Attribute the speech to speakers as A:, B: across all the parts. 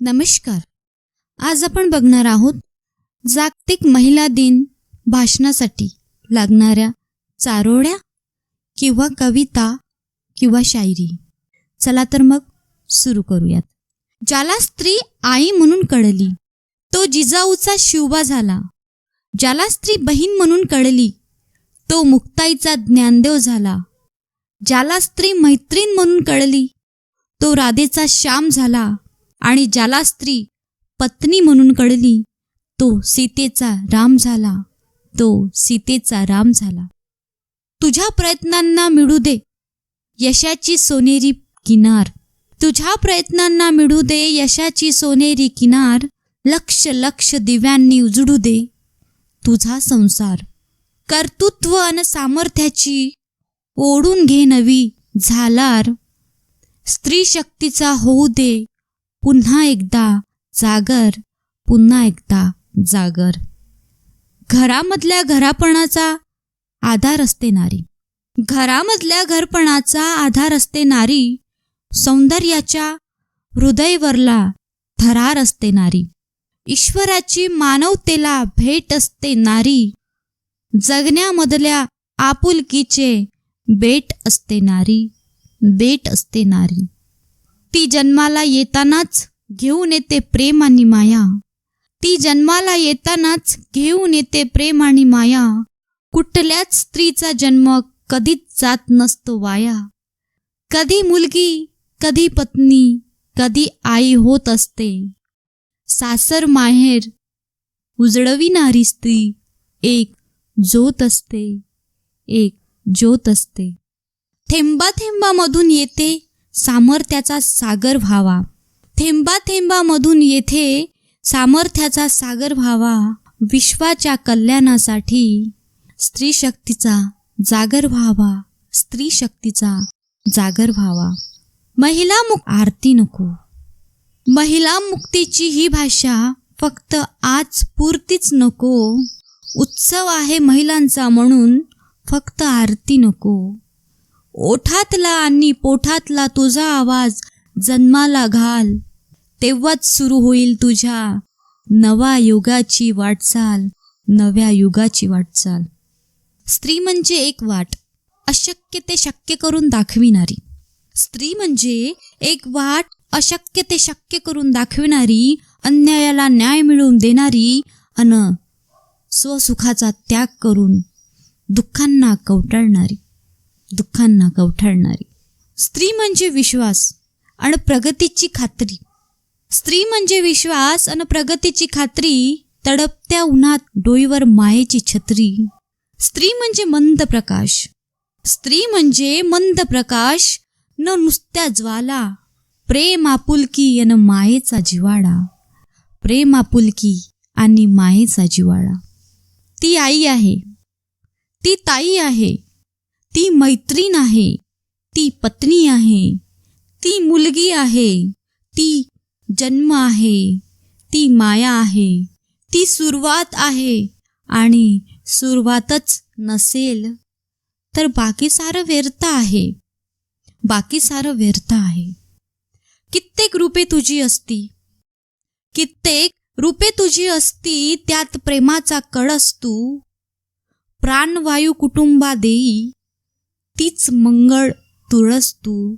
A: नमस्कार. आज आपण बघणार आहोत जागतिक महिला दिन भाषणासाठी लागणाऱ्या चारोळ्या किंवा कविता किंवा शायरी. चला तर मग सुरू करूयात. ज्याला स्त्री आई म्हणून कळली तो जिजाऊचा शिवबा झाला. ज्याला स्त्री बहीण म्हणून कळली तो मुक्ताईचा ज्ञानदेव झाला. ज्याला स्त्री मैत्रीण म्हणून कळली तो राधेचा श्याम झाला. आणि ज्याला स्त्री पत्नी म्हणून कळली तो सीतेचा राम झाला. तो सीतेचा राम झाला. तुझ्या प्रयत्नांना मिळू दे यशाची सोनेरी किनार. तुझ्या प्रयत्नांना मिळू दे यशाची सोनेरी किनार. लक्ष लक्ष दिव्यांनी उजडू दे तुझा संसार. कर्तृत्व अन सामर्थ्याची ओढून घे नवी झालार. स्त्री शक्तीचा होऊ दे पुन्हा एकदा जागर पुन्हा एकदा जागर. घरामधल्या घरापणाचा आधार असते नारी. घरामधल्या घरपणाचा आधार असते नारी सौंदर्याच्या हृदयवरला थरार असते नारी. ईश्वराची मानवतेला भेट असते नारी. जगण्यामधल्या आपुलकीचे बेट असते नारी बेट असते नारी. ती जन्माला येतानाच घेऊन येते प्रेम आणि माया. ती जन्माला येतानाच घेऊन येते प्रेम आणि माया. कुठल्याच स्त्रीचा जन्म कधीच जात नसतो वाया. कधी मुलगी कधी पत्नी कधी आई होत असते. सासर माहेर उजळविणारी स्त्री एक ज्योत असते एक ज्योत असते. थेंबा थेंबामधून येते सामर्थ्याचा सागर व्हावा. थेंबा थेंबामधून येथे सामर्थ्याचा सागर व्हावा. विश्वाच्या कल्याणासाठी स्त्री शक्तीचा जागर व्हावा. स्त्री शक्तीचा जागर व्हावा. महिला मुक आरती नको. महिला मुक्तीची ही भाषा फक्त आज पूर्तीच नको. उत्सव आहे महिलांचा म्हणून फक्त आरती नको. ओठातला आणि पोठातला तुझा आवाज जन्माला घाल. तेव्हाच सुरू होईल तुझ्या नवा युगाची वाटचाल नव्या युगाची वाटचाल. स्त्री म्हणजे एक वाट अशक्य ते शक्य करून दाखविणारी. स्त्री म्हणजे एक वाट अशक्य ते शक्य करून दाखविणारी अन्यायाला न्याय मिळवून देणारी अन स्वसुखाचा त्याग करून दुःखांना कवटाळणारी. दुःखांना कवठाळणारी. स्त्री म्हणजे विश्वास आणि प्रगतीची खात्री. स्त्री म्हणजे विश्वास आणि प्रगतीची खात्री तडपत्या उन्हात डोईवर मायेची छत्री. स्त्री म्हणजे मंद प्रकाश. स्त्री म्हणजे मंद प्रकाश न नुसत्या ज्वाला. प्रेम आपुलकी आणि मायेचा जिवाळा प्रेम आपुलकी आणि मायेचा जिवाळा ती आई आहे. ती ताई आहे. ती मैत्रीण आहे ती पत्नी आहे ती मुलगी आहे ती जन्म आहे ती माया आहे ती सुरुवात आहे आणि सुरुवातच नसेल तर बाकी सारं व्यर्थ आहे. बाकी सारं व्यर्थ आहे. कित्येक रूपे तुझी असती. कित्येक रूपे तुझी असती त्यात प्रेमाचा कळस तू. प्राणवायू कुटुंबा देई तीच मंगळ तुळस तू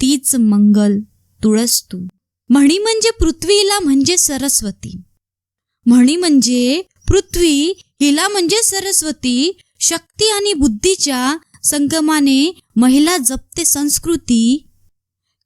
A: तीच मंगल तुळस तू म्हणी म्हणजे पृथ्वीला म्हणजे सरस्वती. म्हणी म्हणजे पृथ्वी हिला म्हणजे सरस्वती शक्ती आणि बुद्धीच्या संगमाने महिला जपते संस्कृती.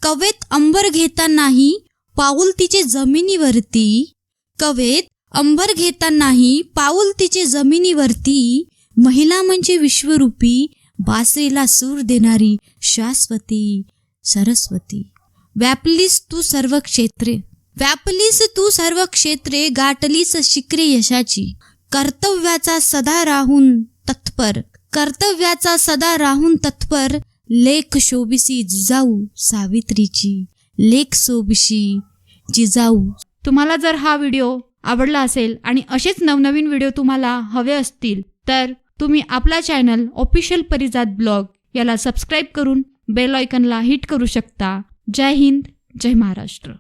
A: कवेत अंबर घेतानाही पाऊल तिचे जमिनीवरती. कवेत अंबर घेतानाही पाऊल तिचे जमिनीवरती. महिला म्हणजे विश्वरूपी बासरीला सूर देणारी शाश्वती सरस्वती. व्यापलीस तू सर्व क्षेत्रे. व्यापलीस तू सर्व क्षेत्रे गाठलीस शिकरे यशाची. कर्तव्याचा सदा राहून तत्पर. कर्तव्याचा सदा राहून तत्पर. लेख शोभिसी जिजाऊ सावित्रीची. लेख शोभिशी जिजाऊ.
B: तुम्हाला जर हा व्हिडिओ आवडला असेल आणि असेच नवनवीन व्हिडिओ तुम्हाला हवे असतील तर तुम्ही आपला चॅनल ऑफिशियल परिजात ब्लॉग याला सबस्क्राईब करून बेल आयकनला हिट करू शकता. जय हिंद जय महाराष्ट्र.